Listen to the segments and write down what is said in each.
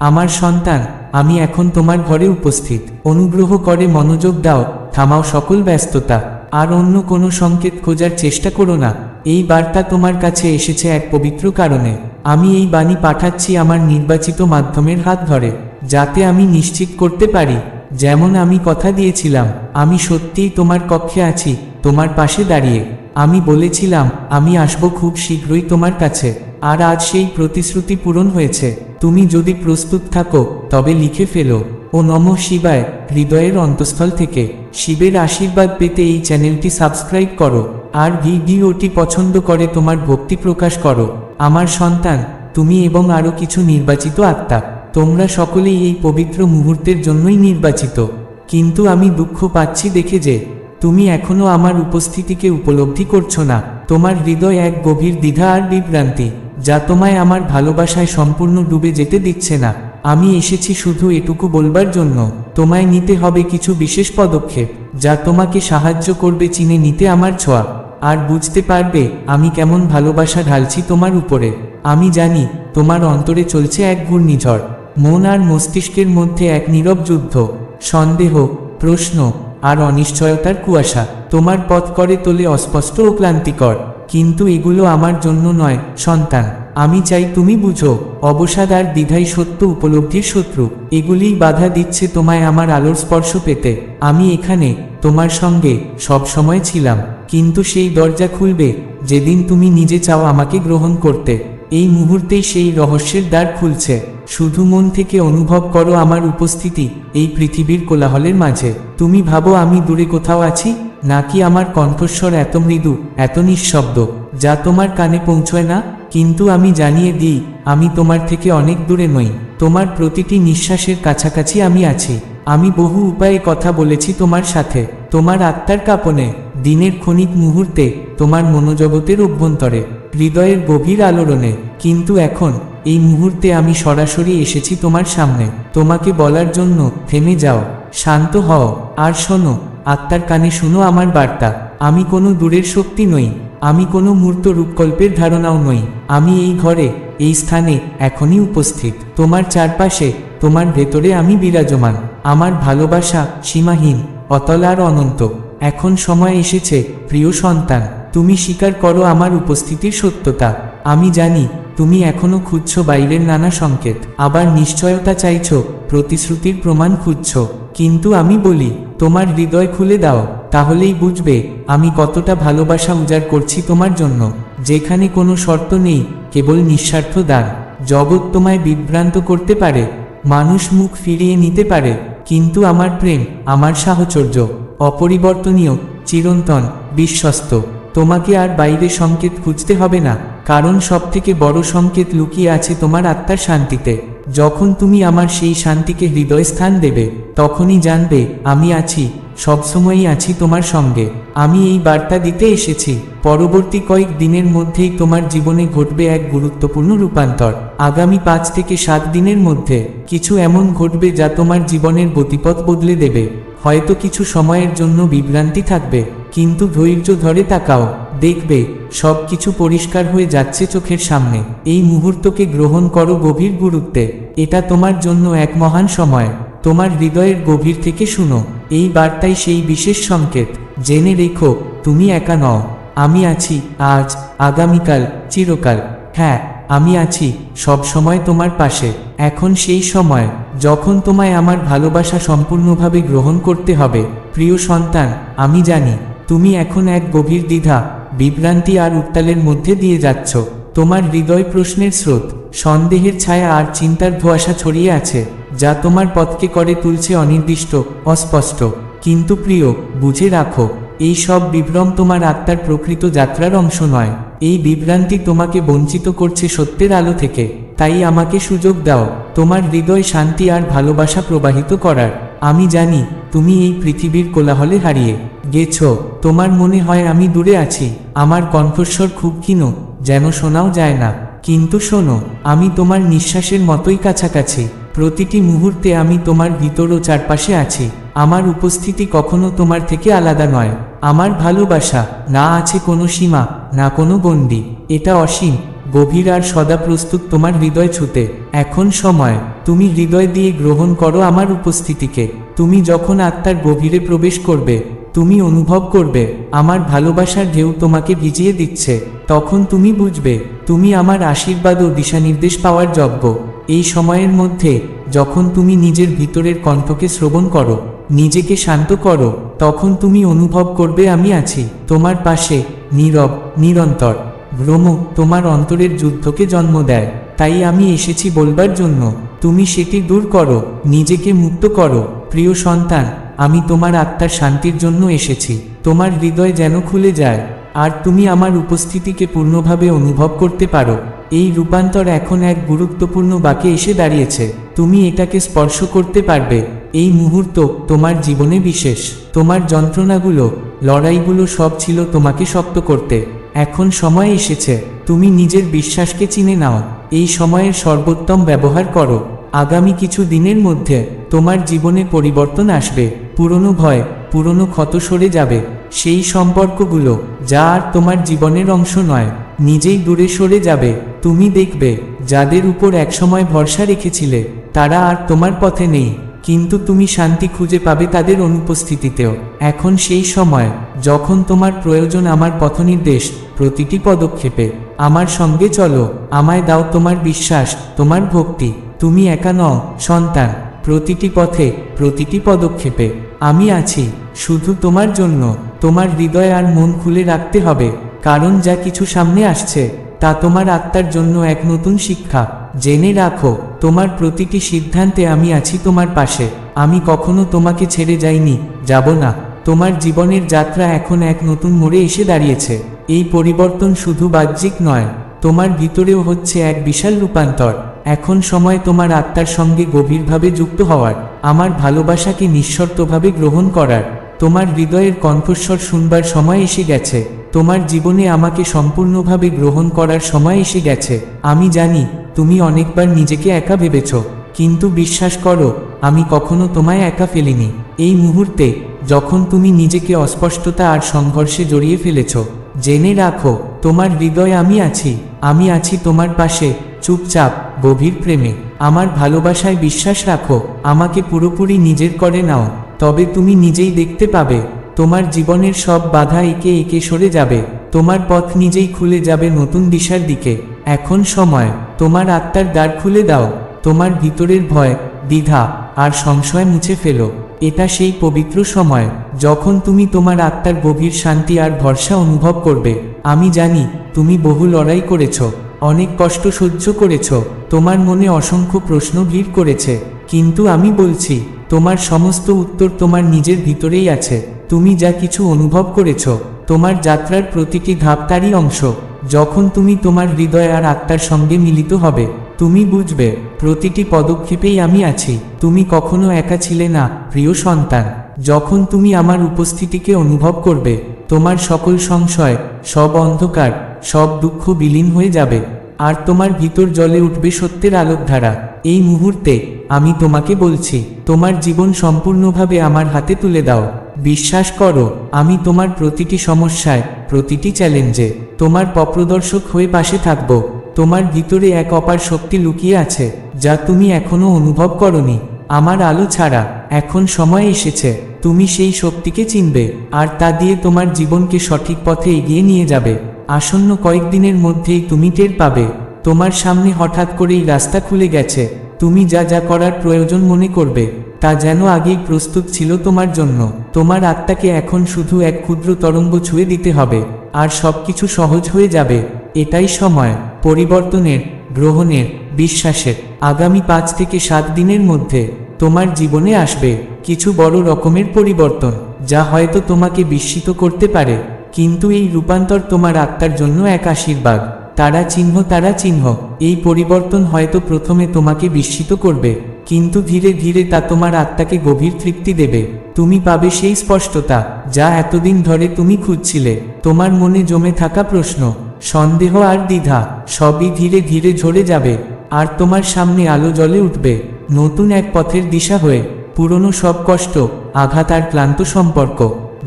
আমার সন্তান, আমি এখন তোমার ঘরে উপস্থিত। অনুগ্রহ করে মনোযোগ দাও, থামাও সকল ব্যস্ততা। আর অন্য কোনো সংকেত খোঁজার চেষ্টা করো না। এই বার্তা তোমার কাছে এসেছে এক পবিত্র কারণে। আমি এই বাণী পাঠাচ্ছি আমার নির্বাচিত মাধ্যমের হাত ধরে, যাতে আমি নিশ্চিত করতে পারি, যেমন আমি কথা দিয়েছিলাম, আমি সত্যিই তোমার কক্ষে আছি, তোমার পাশে দাঁড়িয়ে। আমি বলেছিলাম, আমি আসব খুব শীঘ্রই তোমার কাছে। আর আজ সেই প্রতিশ্রুতি পূরণ হয়েছে। তুমি যদি প্রস্তুত থাকো, তবে লিখে ফেলো। ও নম শিবায়, হৃদয়ের অন্তঃস্থল থেকে। শিবের আশীর্বাদ পেতে এই চ্যানেলটি সাবস্ক্রাইব করো। আর ভিডিওটি পছন্দ করে তোমার ভক্তি প্রকাশ করো। আমার সন্তান, তুমি এবং আরও কিছু নির্বাচিত আত্মা, তোমরা সকলেই এই পবিত্র মুহূর্তের জন্যই নির্বাচিত। কিন্তু আমি দুঃখ পাচ্ছি দেখে যে তুমি এখনও আমার উপস্থিতিকে উপলব্ধি করছ না। তোমার হৃদয় এক গভীর দ্বিধা আর বিভ্রান্তি, যা তোমায় আমার ভালোবাসায় সম্পূর্ণ ডুবে যেতে দিচ্ছে না। আমি এসেছি শুধু এটুকু বলবার জন্য, তোমায় নিতে হবে কিছু বিশেষ পদক্ষেপ, যা তোমাকে সাহায্য করবে চিনে নিতে আমার ছোঁয়া। আর বুঝতে পারবে, আমি কেমন ভালোবাসা ঢালছি তোমার উপরে। আমি জানি, তোমার অন্তরে চলছে এক ঘূর্ণিঝড়। মন আর মস্তিষ্কের মধ্যে এক নীরব যুদ্ধ। সন্দেহ, প্রশ্ন আর অনিশ্চয়তার কুয়াশা। তোমার পথ করে তোলে অস্পষ্ট ও ক্লান্তিকর। কিন্তু এগুলো আমার জন্য নয়, সন্তান। আমি চাই তুমি বুঝো, অবসাদ আর দ্বিধাই সত্য উপলব্ধির শত্রু। এগুলিই বাধা দিচ্ছে তোমায় আমার আলোর স্পর্শ পেতে। আমি এখানে, তোমার সঙ্গে, সব সময় ছিলাম। কিন্তু সেই দরজা খুলবে, যেদিন তুমি নিজে চাও আমাকে গ্রহণ করতে। এই মুহূর্তেই সেই রহস্যের দ্বার খুলছে। শুধু মন থেকে অনুভব করো আমার উপস্থিতি, এই পৃথিবীর কোলাহলের মাঝে। তুমি ভাবো আমি দূরে কোথাও আছি, নাকি আমার কণ্ঠস্বর এত মৃদু, এত নিঃশব্দ, যা তোমার কানে পৌঁছয় না? কিন্তু আমি জানিয়ে দিই, আমি তোমার থেকে অনেক দূরে নই। তোমার প্রতিটি নিঃশ্বাসের কাছাকাছি আমি আছি। আমি বহু উপায়ে কথা বলেছি তোমার সাথে। তোমার আত্মার কাঁপনে, দিনের ক্ষণিক মুহূর্তে, তোমার মনোজগতের অভ্যন্তরে। হৃদয়ের গভীর আলোড়নে, কিন্তু এখন, এই মুহূর্তে আমি সরাসরি এসেছি তোমার সামনে। তোমাকে বলার জন্য, থেমে যাও, শান্ত হও, আর শোনো, আত্মার কানে শুনো আমার বার্তা। আমি কোনো দূরের শক্তি নই, আমি কোনো মূর্ত রূপকল্পের ধারণাও নই। আমি এই ঘরে, এই স্থানে, এখনই উপস্থিত। তোমার চারপাশে, তোমার ভেতরে আমি বিরাজমান। আমার ভালোবাসা সীমাহীন, অতল আর অনন্ত। এখন সময় এসেছে, প্রিয় সন্তান। তুমি স্বীকার করো আমার উপস্থিতির সত্যতা। আমি জানি, তুমি এখনও খুঁজছ বাইরের নানা সংকেত। আবার নিশ্চয়তা চাইছ, প্রতিশ্রুতির প্রমাণ খুঁজছ। কিন্তু আমি বলি, তোমার হৃদয় খুলে দাও, তাহলেই বুঝবে, আমি কতটা ভালোবাসা উজাড় করছি তোমার জন্য। যেখানে কোনো শর্ত নেই, কেবল নিঃস্বার্থ দান। জগৎ তোমায় বিভ্রান্ত করতে পারে, মানুষ মুখ ফিরিয়ে নিতে পারে, কিন্তু আমার প্রেম, আমার সাহচর্য, অপরিবর্তনীয়, চিরন্তন, বিশ্বস্ত। তোমাকে আর বাইরে সংকেত খুঁজতে হবে না, কারণ সবথেকে বড় সংকেত লুকিয়ে আছে তোমার আত্মার শান্তিতে। যখন তুমি আমার সেই শান্তিকে হৃদয় স্থান দেবে, তখনই জানবে, আমি আছি, সবসময়ই আছি তোমার সঙ্গে। আমি এই বার্তা দিতে এসেছি, পরবর্তী কয়েক দিনের মধ্যেই তোমার জীবনে ঘটবে এক গুরুত্বপূর্ণ রূপান্তর। আগামী পাঁচ থেকে সাত দিনের মধ্যে, কিছু এমন ঘটবে যা তোমার জীবনের গতিপথ বদলে দেবে। হয়তো কিছু সময়ের জন্য বিভ্রান্তি থাকবে। কিন্তু ধৈর্য ধরে তাকাও, দেখবে সব কিছু পরিষ্কার হয়ে যাচ্ছে চোখের সামনে। এই মুহূর্তকে গ্রহণ করো গভীর গুরুত্বে। এটা তোমার জন্য এক মহান সময়। তোমার হৃদয়ের গভীর থেকে শুনো। এই বার্তাই সেই বিশেষ সংকেত। জেনে রেখো, তুমি একা নও। আমি আছি আজ, আগামীকাল, চিরকাল। হ্যাঁ আমি আছি, সব সময় তোমার পাশে। এখন সেই সময়, যখন তোমায় আমার ভালোবাসা সম্পূর্ণভাবে গ্রহণ করতে হবে। প্রিয় সন্তান, আমি জানি তুমি এখন এক গভীর দ্বিধা, বিভ্রান্তি আর উত্তালের মধ্যে দিয়ে যাচ্ছ। তোমার হৃদয় প্রশ্নের স্রোত, সন্দেহের ছায়া আর চিন্তার ধোয়াশা ছড়িয়ে আছে, যা তোমার পথকে করে তুলছে অনির্দিষ্ট, অস্পষ্ট। কিন্তু প্রিয়, বুঝে রাখো, এই সব বিভ্রম তোমার আত্মার প্রকৃত যাত্রার অংশ নয়। এই বিভ্রান্তি তোমাকে বঞ্চিত করছে সত্যের আলো থেকে। তাই আমাকে সুযোগ দাও, তোমার হৃদয় শান্তি আর ভালোবাসা প্রবাহিত করার। আমি জানি, তুমি এই পৃথিবীর কোলাহলে হারিয়ে গেছো তোমার মনে হয় আমি দূরে আছি, আমার কণ্ঠস্বর খুব ক্ষীণ, যেন শোনাও যায় না। কিন্তু শোনো, আমি তোমার নিঃশ্বাসের মতোই কাছাকাছি, প্রতিটি মুহূর্তে আমি তোমার ভিতর ও চারপাশে আছি, আমার উপস্থিতি কখনো তোমার থেকে আলাদা নয়। আমার ভালোবাসা, না আছে কোনো সীমা, না কোনো গণ্ডি, এটা অসীম, গভীর আর সদা প্রস্তুত তোমার হৃদয় ছুতে। এখন সময়, তুমি হৃদয় দিয়ে গ্রহণ করো আমার উপস্থিতিকে, তুমি যখন আত্মার গভীরে প্রবেশ করবে তুমি অনুভব করবে, আমার ভালোবাসার ঢেউ তোমাকে ভিজিয়ে দিচ্ছে। তখন তুমি বুঝবে, তুমি আমার আশীর্বাদ ও দিশানির্দেশ পাওয়ার যোগ্য। এই সময়ের মধ্যে, যখন তুমি নিজের ভিতরের কণ্ঠকে শ্রবণ করো, নিজেকে শান্ত করো, তখন তুমি অনুভব করবে, আমি আছি, তোমার পাশে, নীরব, নিরন্তর। ভ্রম তোমার অন্তরের যুদ্ধকে জন্ম দেয়, তাই আমি এসেছি বলবার জন্য। তুমি সেটি দূর করো, নিজেকে মুক্ত করো। প্রিয় সন্তান আমি তোমার আত্মার শান্তির জন্য এসেছি। তোমার হৃদয় যেন খুলে যায়। আর তুমি আমার উপস্থিতিকে পূর্ণভাবে অনুভব করতে পারো। এই রূপান্তর এখন এক গুরুত্বপূর্ণ বাকে এসে দাঁড়িয়েছে। তুমি এটাকে স্পর্শ করতে পারবে। এই মুহূর্ত তোমার জীবনে বিশেষ। তোমার যন্ত্রণাগুলো, লড়াইগুলো সব ছিল তোমাকে শক্ত করতে। এখন সময় এসেছে। তুমি নিজের বিশ্বাসকে চিনে নাও। এই সময়ের সর্বোত্তম ব্যবহার করো। আগামী কিছু দিনের মধ্যে তোমার জীবনে পরিবর্তন আসবে। পুরনো ভয়, পুরনো ক্ষত সরে যাবে। সেই সম্পর্কগুলো, যা আর তোমার জীবনের অংশ নয়, নিজেই দূরে সরে যাবে। তুমি দেখবে, যাদের উপর একসময় ভরসা রেখেছিলে, তারা আর তোমার পথে নেই। কিন্তু তুমি শান্তি খুঁজে পাবে তাদের অনুপস্থিতিতেও। এখন সেই সময়, যখন তোমার প্রয়োজন আমার পথনির্দেশ, প্রতিটি পদক্ষেপে। আমার সঙ্গে চলো, আমায় দাও তোমার বিশ্বাস, তোমার ভক্তি। তুমি একা নও, সন্তান। প্রতিটি পথে, প্রতিটি পদক্ষেপে। আমি আছি, শুধু তোমার জন্য, তোমার হৃদয় আর মন খুলে রাখতে হবে, কারণ যা কিছু সামনে আসছে, তা তোমার আত্মার জন্য এক নতুন শিক্ষা। জেনে রাখো, তোমার প্রতিটি সিদ্ধান্তে আমি আছি তোমার পাশে, আমি কখনো তোমাকে ছেড়ে যাইনি, যাব না। তোমার জীবনের যাত্রা এখন এক নতুন মোড়ে এসে দাঁড়িয়েছে। এই পরিবর্তন শুধু বাহ্যিক নয়, তোমার ভিতরেও হচ্ছে এক বিশাল রূপান্তর। এখন সময় তোমার আত্মার সঙ্গে গভীরভাবে যুক্ত হওয়ার, আমার ভালোবাসাকে নিঃশর্তভাবে গ্রহণ করার। তোমার হৃদয়ের কণ্ঠস্বর শুনবার সময় এসে গেছে। তোমার জীবনে আমাকে সম্পূর্ণভাবে গ্রহণ করার সময় এসে গেছে। আমি জানি, তুমি অনেকবার নিজেকে একা ভেবেছ, কিন্তু বিশ্বাস করো, আমি কখনো তোমায় একা ফেলিনি। এই মুহূর্তে, যখন তুমি নিজেকে অস্পষ্টতা আর সংঘর্ষে জড়িয়ে ফেলেছ, জেনে রাখো, তোমার হৃদয় আমি আছি। আমি আছি তোমার পাশে চুপচাপ, গভীর প্রেমে, আমার ভালোবাসায় বিশ্বাস রাখো, আমাকে পুরোপুরি নিজের করে নাও, তবে তুমি নিজেই দেখতে পাবে, তোমার জীবনের সব বাধা একে একে সরে যাবে, তোমার পথ নিজেই খুলে যাবে নতুন দিশার দিকে, এখন সময়, তোমার আত্মার দ্বার খুলে দাও, তোমার ভিতরের ভয়, দ্বিধা, আর সংশয় মুছে ফেলো, এটা সেই পবিত্র সময়, যখন তুমি তোমার আত্মার গভীর শান্তি আর ভরসা অনুভব করবে, আমি জানি, তুমি বহু লড়াই করেছ অনেক কষ্ট সহ্য করেছ, তোমার মনে অসংখ্য প্রশ্ন ভিড় করেছে। কিন্তু আমি বলছি, তোমার সমস্ত উত্তর তোমার নিজের ভিতরেই আছে। তুমি যা কিছু অনুভব করেছ, তোমার যাত্রার প্রতিটি ধাপ তারই অংশ। যখন তুমি তোমার হৃদয় আর আত্মার সঙ্গে মিলিত হবে, তুমি বুঝবে, প্রতিটি পদক্ষেপেই আমি আছি। তুমি কখনো একা ছিলে না, প্রিয় সন্তান। যখন তুমি আমার উপস্থিতিকে অনুভব করবে, তোমার সকল সংশয়, সব অন্ধকার সব দুঃখ বিলীন হয়ে যাবে। আর তোমার ভিতর জলে উঠবে সত্যের আলোকধারা এই মুহূর্তে আমি তোমাকে বলছি, তোমার জীবন সম্পূর্ণভাবে আমার হাতে তুলে দাও। বিশ্বাস করো, আমি তোমার প্রতিটি সমস্যায়, প্রতিটি চ্যালেঞ্জে তোমার পপ্রদর্শক হয়ে পাশে থাকব। তোমার ভিতরে এক অপার শক্তি লুকিয়ে আছে, যা তুমি এখনও অনুভব করনি। আমার আলো ছাড়া এখন সময় এসেছে, তুমি সেই শক্তিকে চিনবে, আর তা দিয়ে তোমার জীবনকে সঠিক পথে এগিয়ে নিয়ে যাবে। আসন্ন কয়েকদিনের মধ্যেই তুমি টের পাবে, তোমার সামনে হঠাৎ করেই রাস্তা খুলে গেছে, তুমি যা যা করার প্রয়োজন মনে করবে, তা যেন আগেই প্রস্তুত ছিল তোমার জন্য, তোমার আত্মাকে এখন শুধু এক ক্ষুদ্র তরঙ্গ ছুঁয়ে দিতে হবে, আর সবকিছু সহজ হয়ে যাবে, এটাই সময়, পরিবর্তনের, গ্রহণের, বিশ্বাসের, আগামী পাঁচ থেকে সাত দিনের মধ্যে, তোমার জীবনে আসবে, কিছু বড় রকমের পরিবর্তন, যা হয়তো তোমাকে বিস্মিত করতে পারে। কিন্তু এই রূপান্তর তোমার আত্মার জন্য এক আশীর্বাদ। তারা চিহ্ন তারা চিহ্ন। এই পরিবর্তন হয়তো প্রথমে তোমাকে বিস্মিত করবে, কিন্তু ধীরে ধীরে তা তোমার আত্মাকে গভীর তৃপ্তি দেবে। তুমি পাবে সেই স্পষ্টতা, যা এতদিন ধরে তুমি খুঁজছিলে। তোমার মনে জমে থাকা প্রশ্ন, সন্দেহ আর দ্বিধা, সবই ধীরে ধীরে ঝরে যাবে, আর তোমার সামনে আলো জ্বলে উঠবে। নতুন এক পথের দিশা হয়ে, পুরনো সব কষ্ট, আঘাত আর ক্লান্ত সম্পর্ক।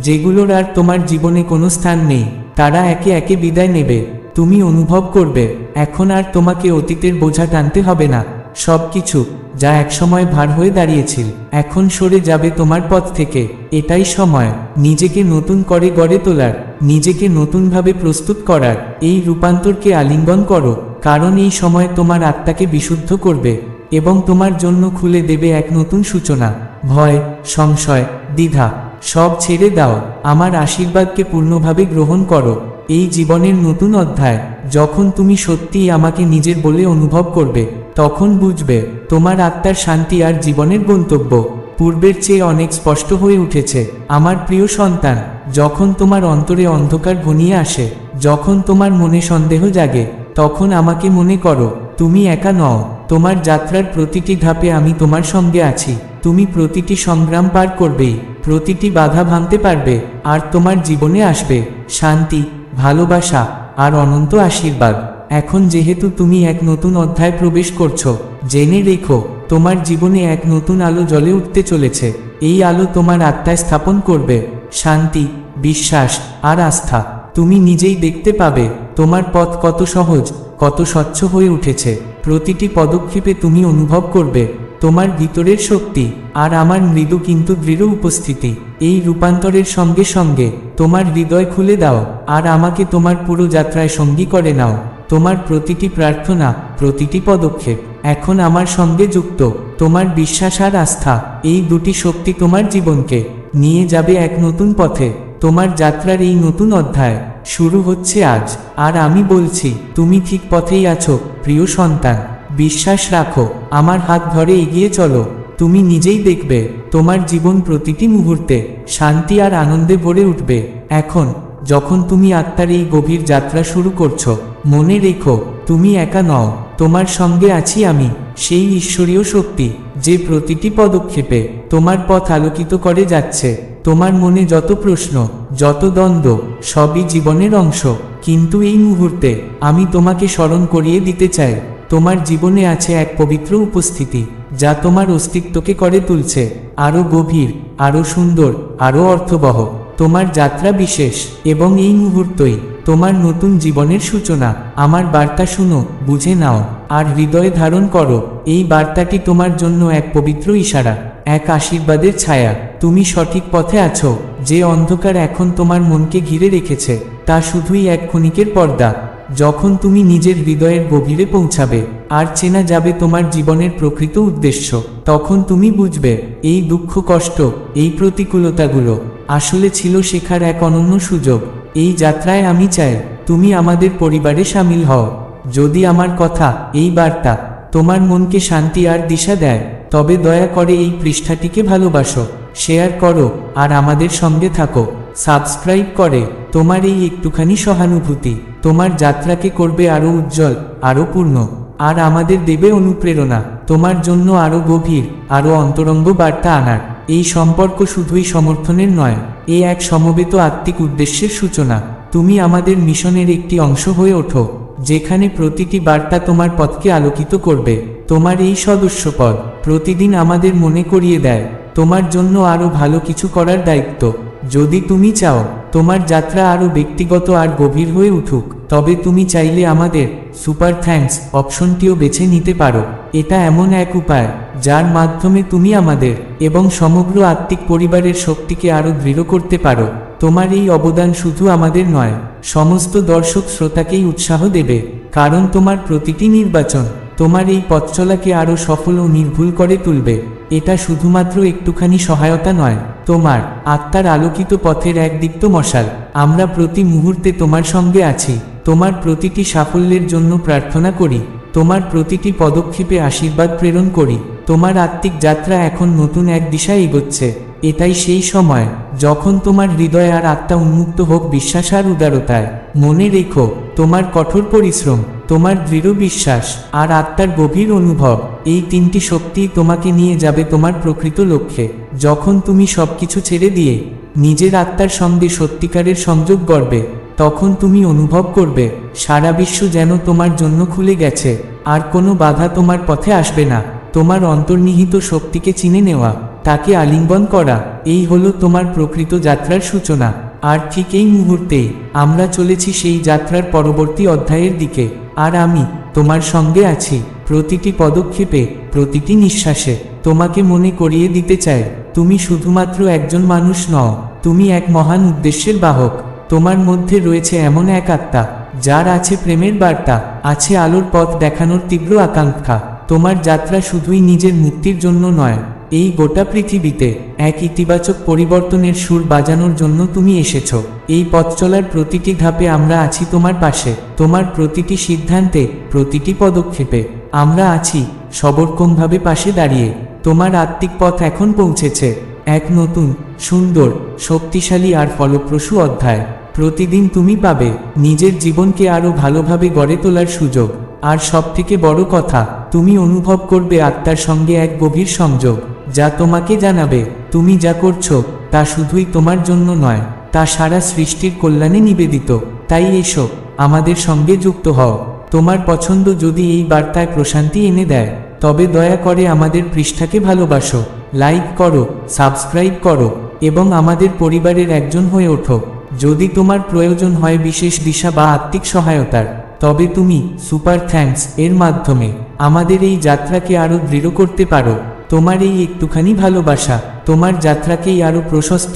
যেগুলোর আর তোমার জীবনে কোনো স্থান নেই, তারা একে একে বিদায় নেবে, তুমি অনুভব করবে, এখন আর তোমাকে অতীতের বোঝা টানতে হবে না। সব কিছু যা একসময় ভার হয়ে দাঁড়িয়েছিল, এখন সরে যাবে তোমার পথ থেকে। এটাই সময়, নিজেকে নতুন করে গড়ে তোলার, নিজেকে নতুনভাবে প্রস্তুত করার, এই রূপান্তরকে আলিঙ্গন করো, কারণ এই সময় তোমার আত্মাকে বিশুদ্ধ করবে, এবং তোমার জন্য খুলে দেবে এক নতুন সূচনা। ভয়, সংশয়, দ্বিধা সব ছেড়ে দাও, আমার আশীর্বাদকে পূর্ণভাবে গ্রহণ করো। এই জীবনের নতুন অধ্যায়, যখন তুমি সত্যিই আমাকে নিজের বলে অনুভব করবে, তখন বুঝবে, তোমার আত্মার শান্তি আর জীবনের গন্তব্য। পূর্বের চেয়ে অনেক স্পষ্ট হয়ে উঠেছে, আমার প্রিয় সন্তান, যখন তোমার অন্তরে অন্ধকার ঘনিয়ে আসে, যখন তোমার মনে সন্দেহ জাগে, তখন আমাকে মনে করো, তুমি একা নও, তোমার যাত্রার প্রতিটি ধাপে আমি তোমার সঙ্গে আছি, তুমি প্রতিটি সংগ্রাম পার করবেই। প্রতিটি বাধা ভাঙতে পারবে, আর তোমার জীবনে আসবে। শান্তি, ভালোবাসা, আর অনন্ত আশীর্বাদ। এখন যেহেতু তুমি এক নতুন অধ্যায় প্রবেশ করছ, জেনে রেখো, তোমার জীবনে এক নতুন আলো জ্বলে উঠতে চলেছে। এই আলো তোমার আত্মায় স্থাপন করবে। শান্তি, বিশ্বাস, আর আস্থা। তুমি নিজেই দেখতে পাবে, তোমার পথ কত সহজ কত স্বচ্ছ হয়ে উঠেছে। প্রতিটি পদক্ষেপে তুমি অনুভব করবে, তোমার ভিতরের শক্তি আর আমার মৃদু কিন্তু দৃঢ় উপস্থিতি। এই রূপান্তরের সঙ্গে সঙ্গে তোমার হৃদয় খুলে দাও আর আমাকে তোমার পুরো যাত্রায় সঙ্গী করে নাও। তোমার প্রতিটি প্রার্থনা, প্রতিটি পদক্ষেপ এখন আমার সঙ্গে যুক্ত। তোমার বিশ্বাস আর আস্থা, এই দুটি শক্তি তোমার জীবনকে নিয়ে যাবে এক নতুন পথে। তোমার যাত্রার এই নতুন অধ্যায় শুরু হচ্ছে আজ। আর আমি বলছি, তুমি ঠিক পথেই আছো, প্রিয় সন্তান। বিশ্বাস রাখো, আমার হাত ধরে এগিয়ে চলো। তুমি নিজেই দেখবে, তোমার জীবন প্রতিটি মুহূর্তে শান্তি আর আনন্দে ভরে উঠবে। এখন, যখন তুমি আত্মার এই গভীর যাত্রা শুরু করছ, মনে রেখো, তুমি একা নও। তোমার সঙ্গে আছি আমি, সেই ঈশ্বরীয় শক্তি, যে প্রতিটি পদক্ষেপে তোমার পথ আলোকিত করে যাচ্ছে। তোমার মনে যত প্রশ্ন, যত দ্বন্দ্ব, সবই জীবনের অংশ। কিন্তু এই মুহূর্তে আমি তোমাকে স্মরণ করিয়ে দিতে চাই, তোমার জীবনে আছে এক পবিত্র উপস্থিতি, যা তোমার অস্তিত্বকে করে তুলছে আরও গভীর আরও সুন্দর আরও অর্থবহ। তোমার যাত্রা বিশেষ, এবং এই মুহূর্তই তোমার নতুন জীবনের সূচনা। আমার বার্তা শুনো, বুঝে নাও, আর হৃদয়ে ধারণ করো, এই বার্তাটি তোমার জন্য এক পবিত্র ইশারা। এক আশীর্বাদের ছায়া। তুমি সঠিক পথে আছো। যে অন্ধকার এখন তোমার মনকে ঘিরে রেখেছে, তা শুধুই এক ক্ষণিকের পর্দা। যখন তুমি নিজের হৃদয়ের গভীরে পৌঁছাবে, আর চেনা যাবে তোমার জীবনের প্রকৃত উদ্দেশ্য, তখন তুমি বুঝবে, এই দুঃখ কষ্ট, এই প্রতিকূলতাগুলো, আসলে ছিল শেখার এক অনন্য সুযোগ। এই যাত্রায় আমি চাই, তুমি আমাদের পরিবারে সামিল হও। যদি আমার কথা, এই বার্তা, তোমার মনকে শান্তি আর দিশা দেয় তবে দয়া করে এই পৃষ্ঠাটিকে ভালোবাসো, শেয়ার করো, আর আমাদের সঙ্গে থাকো। সাবস্ক্রাইব করে তোমার এই একটুখানি সহানুভূতি, তোমার যাত্রাকে করবে আরও উজ্জ্বল আরও পূর্ণ, আর আমাদের দেবে অনুপ্রেরণা, তোমার জন্য আরও গভীর আরও অন্তরঙ্গ বার্তা আনার। এই সম্পর্ক শুধুই সমর্থনের নয়, এ এক সমবেত আত্মিক উদ্দেশ্যের সূচনা। তুমি আমাদের মিশনের একটি অংশ হয়ে ওঠো। যেখানে প্রতিটি বার্তা তোমার পথকে আলোকিত করবে, তোমার এই সদস্য পদ প্রতিদিন আমাদের মনে করিয়ে দেয়, তোমার জন্য আরও ভালো কিছু করার দায়িত্ব। যদি তুমি চাও, তোমার যাত্রা আরও ব্যক্তিগত আর গভীর হয়ে উঠুক, তবে তুমি চাইলে আমাদের সুপার থ্যাঙ্কস অপশনটিও বেছে নিতে পারো। এটা এমন এক উপায়, যার মাধ্যমে তুমি আমাদের এবং সমগ্র আত্মিক পরিবারের শক্তিকে আরও দৃঢ় করতে পারো। তোমার এই অবদান শুধু আমাদের নয়, সমস্ত দর্শক শ্রোতাকেই উৎসাহ দেবে, কারণ তোমার প্রতিটি নির্বাচন তোমার এই পথচলাকে আরও সফল ও নির্ভুল করে তুলবে। এটা শুধুমাত্র একটুখানি সহায়তা নয়। তোমার আত্মার আলোকিত পথের একদিক্ত মশাল। আমরা প্রতি মুহূর্তে তোমার সঙ্গে আছি। তোমার প্রতিটি সাফল্যের জন্য প্রার্থনা করি। তোমার প্রতিটি পদক্ষেপে আশীর্বাদ প্রেরণ করি। তোমার আত্মিক যাত্রা এখন নতুন এক দিশায় এগোচ্ছে। এটাই সেই সময় যখন তোমার হৃদয় আর আত্মা উন্মুক্ত হোক বিশ্বাস আর উদারতায়। মনে রেখো, তোমার কঠোর পরিশ্রম তোমার দৃঢ় বিশ্বাস আর আত্মার গভীর অনুভব, এই তিনটি শক্তিই তোমাকে নিয়ে যাবে তোমার প্রকৃত লক্ষ্যে। যখন তুমি সবকিছু ছেড়ে দিয়ে নিজের আত্মার সঙ্গে সত্যিকারের সংযোগ গড়বে, তখন তুমি অনুভব করবে, সারা বিশ্ব যেন তোমার জন্য খুলে গেছে, আর কোনো বাধা তোমার পথে আসবে না। তোমার অন্তর্নিহিত শক্তিকে চিনে নেওয়া, তাকে আলিঙ্গন করা, এই হলো তোমার প্রকৃত যাত্রার সূচনা। আর ঠিক এই মুহূর্তেই আমরা চলেছি সেই যাত্রার পরবর্তী অধ্যায়ের দিকে। আর আমি তোমার সঙ্গে আছি প্রতিটি পদক্ষেপে, প্রতিটি নিঃশ্বাসে। তোমাকে মনে করিয়ে দিতে চাই, তুমি শুধুমাত্র একজন মানুষ নও, তুমি এক মহান উদ্দেশ্যের বাহক। তোমার মধ্যে রয়েছে এমন এক আত্মা, যার আছে প্রেমের বার্তা, আছে আলোর পথ দেখানোর তীব্র আকাঙ্ক্ষা। তোমার যাত্রা শুধুই নিজের মুক্তির জন্য নয় এই গোটা পৃথিবীতে এক ইতিবাচক পরিবর্তনের সুর বাজানোর জন্য তুমি এসেছ। এই পথ চলার প্রতিটি ধাপে আমরা আছি তোমার পাশে। তোমার প্রতিটি সিদ্ধান্তে, প্রতিটি পদক্ষেপে আমরা আছি সবরকমভাবে পাশে দাঁড়িয়ে। তোমার আত্মিক পথ এখন পৌঁছেছে। এক নতুন, সুন্দর, শক্তিশালী আর ফলপ্রসূ অধ্যায়। প্রতিদিন তুমি পাবে নিজের জীবনকে আরও ভালোভাবে গড়ে তোলার সুযোগ। আর সবথেকে বড় কথা, তুমি অনুভব করবে আত্মার সঙ্গে এক গভীর সংযোগ। যা তোমাকে জানাবে, তুমি যা করছ, তা শুধুই তোমার জন্য নয়, তা সারা সৃষ্টির কল্যাণে নিবেদিত। তাই এসো, আমাদের সঙ্গে যুক্ত হও। তোমার পছন্দ যদি এই বার্তায় প্রশান্তি এনে দেয়, তবে দয়া করে আমাদের পৃষ্ঠাকে ভালোবাসো, লাইক করো, সাবস্ক্রাইব করো, এবং আমাদের পরিবারের একজন হয়ে ওঠো। যদি তোমার প্রয়োজন হয় বিশেষ দিশা বা আত্মিক সহায়তার, তবে তুমি সুপার থ্যাঙ্কস এর মাধ্যমে আমাদের এই যাত্রাকে আরও দৃঢ় করতে পারো। তোমার এই একটুখানি ভালোবাসা, তোমার যাত্রাকেই আরও প্রশস্ত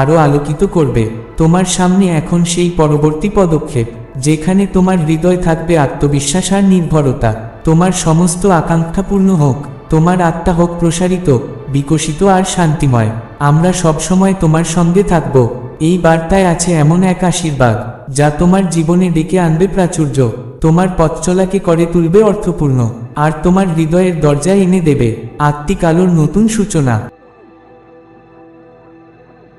আরও আলোকিত করবে। তোমার সামনে এখন সেই পরবর্তী পদক্ষেপ, যেখানে তোমার হৃদয় থাকবে আত্মবিশ্বাস আর নির্ভরতা। তোমার সমস্ত আকাঙ্ক্ষা পূর্ণ হোক, তোমার আত্মা হোক প্রসারিত, বিকশিত আর শান্তিময়। আমরা সবসময় তোমার সঙ্গে থাকব। এই বার্তায় আছে এমন এক আশীর্বাদ, যা তোমার জীবনে ডেকে আনবে প্রাচুর্য। তোমার পথ চলাকে করে তুলবে অর্থপূর্ণ? আর তোমার হৃদয়ের দরজা এনে দেবে। আত্মিক আলোর নতুন সূচনা।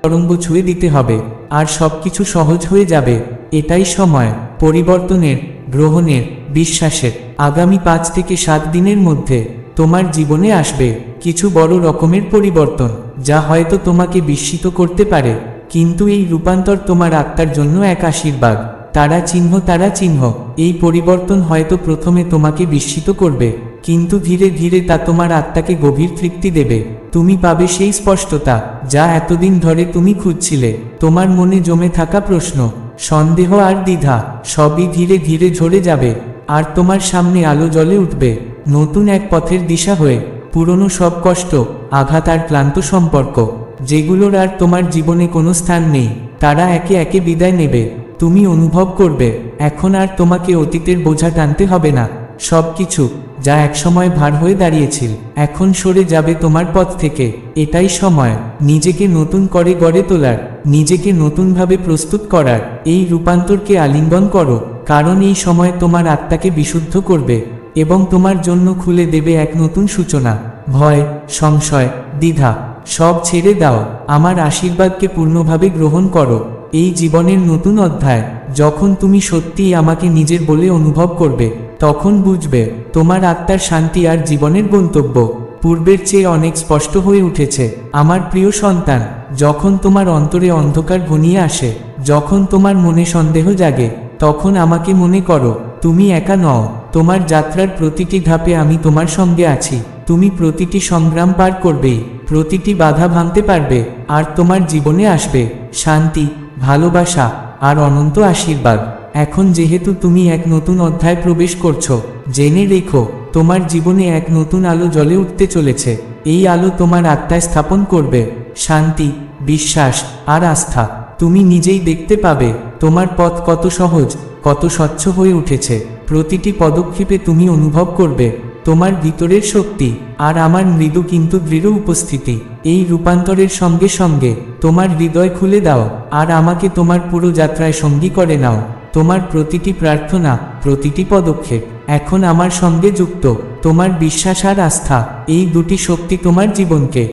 তরঙ্গ ছুঁয়ে দিতে হবে, আর সবকিছু সহজ হয়ে যাবে। এটাই সময়, পরিবর্তনের, গ্রহণের, বিশ্বাসের। আগামী পাঁচ থেকে সাত দিনের মধ্যে তোমার জীবনে আসবে কিছু বড় রকমের পরিবর্তন, যা হয়তো তোমাকে বিস্মিত করতে পারে। কিন্তু এই রূপান্তর তোমার আত্মার জন্য এক আশীর্বাদ। তারা চিহ্ন তারা চিহ্ন। এই পরিবর্তন হয়তো প্রথমে তোমাকে বিস্মিত করবে, কিন্তু ধীরে ধীরে তা তোমার আত্মাকে গভীর তৃপ্তি দেবে। তুমি পাবে সেই স্পষ্টতা, যা এতদিন ধরে তুমি খুঁজছিলে। তোমার মনে জমে থাকা প্রশ্ন, সন্দেহ আর দ্বিধা, সবই ধীরে ধীরে ঝরে যাবে, আর তোমার সামনে আলো জ্বলে উঠবে। নতুন এক পথের দিশা হয়ে, পুরনো সব কষ্ট, আঘাত আর ক্লান্ত সম্পর্ক, যেগুলোর আর তোমার জীবনে কোনো স্থান নেই, তারা একে একে বিদায় নেবে। তুমি অনুভব করবে, এখন আর তোমাকে অতীতের বোঝা টানতে হবে না। সব কিছু, যা একসময় ভার হয়ে দাঁড়িয়েছিল, এখন সরে যাবে তোমার পথ থেকে। এটাই সময়, নিজেকে নতুন করে গড়ে তোলার, নিজেকে নতুনভাবে প্রস্তুত করার। এই রূপান্তরকে আলিঙ্গন করো, কারণ এই সময় তোমার আত্মাকে বিশুদ্ধ করবে, এবং তোমার জন্য খুলে দেবে এক নতুন সূচনা। ভয়, সংশয়, দ্বিধা, সব ছেড়ে দাও, আমার আশীর্বাদকে পূর্ণভাবে গ্রহণ করো। এই জীবনের নতুন অধ্যায়, যখন তুমি সত্যিই আমাকে নিজের বলে অনুভব করবে, তখন বুঝবে, তোমার আত্মার শান্তি আর জীবনের গন্তব্য। পূর্বের চেয়ে অনেক স্পষ্ট হয়ে উঠেছে, আমার প্রিয় সন্তান, যখন তোমার অন্তরে অন্ধকার ঘনিয়ে আসে, যখন তোমার মনে সন্দেহ জাগে, তখন আমাকে মনে করো, তুমি একা নও, তোমার যাত্রার প্রতিটি ধাপে আমি তোমার সঙ্গে আছি, তুমি প্রতিটি সংগ্রাম পার করবেই, প্রতিটি বাধা ভাঙতে পারবে, আর তোমার জীবনে আসবে, শান্তি। ভালোবাসা আর অনন্ত আশীর্বাদ। এখন যেহেতু তুমি এক নতুন অধ্যায় প্রবেশ করছ, জেনে রেখো, তোমার জীবনে এক নতুন আলো জ্বলে উঠতে চলেছে। এই আলো তোমার আত্মায় স্থাপন করবে। শান্তি, বিশ্বাস আর আস্থা। তুমি নিজেই দেখতে পাবে, তোমার পথ কত সহজ, কত স্বচ্ছ হয়ে উঠেছে। প্রতিটি পদক্ষেপে তুমি অনুভব করবে। তোমার ভিতরের শক্তি আর আমার মৃদু কিন্তু দৃঢ় উপস্থিতি। এই রূপান্তরের সঙ্গে সঙ্গে তোমার হৃদয় খুলে দাও আর আমাকে তোমার পুরো যাত্রায় সঙ্গী করে নাও। তোমার প্রতিটি প্রার্থনা, প্রতিটি পদক্ষেপ এখন আমার সঙ্গে যুক্ত। তোমার বিশ্বাস আর আস্থা, এই দুটি শক্তি তোমার জীবনকে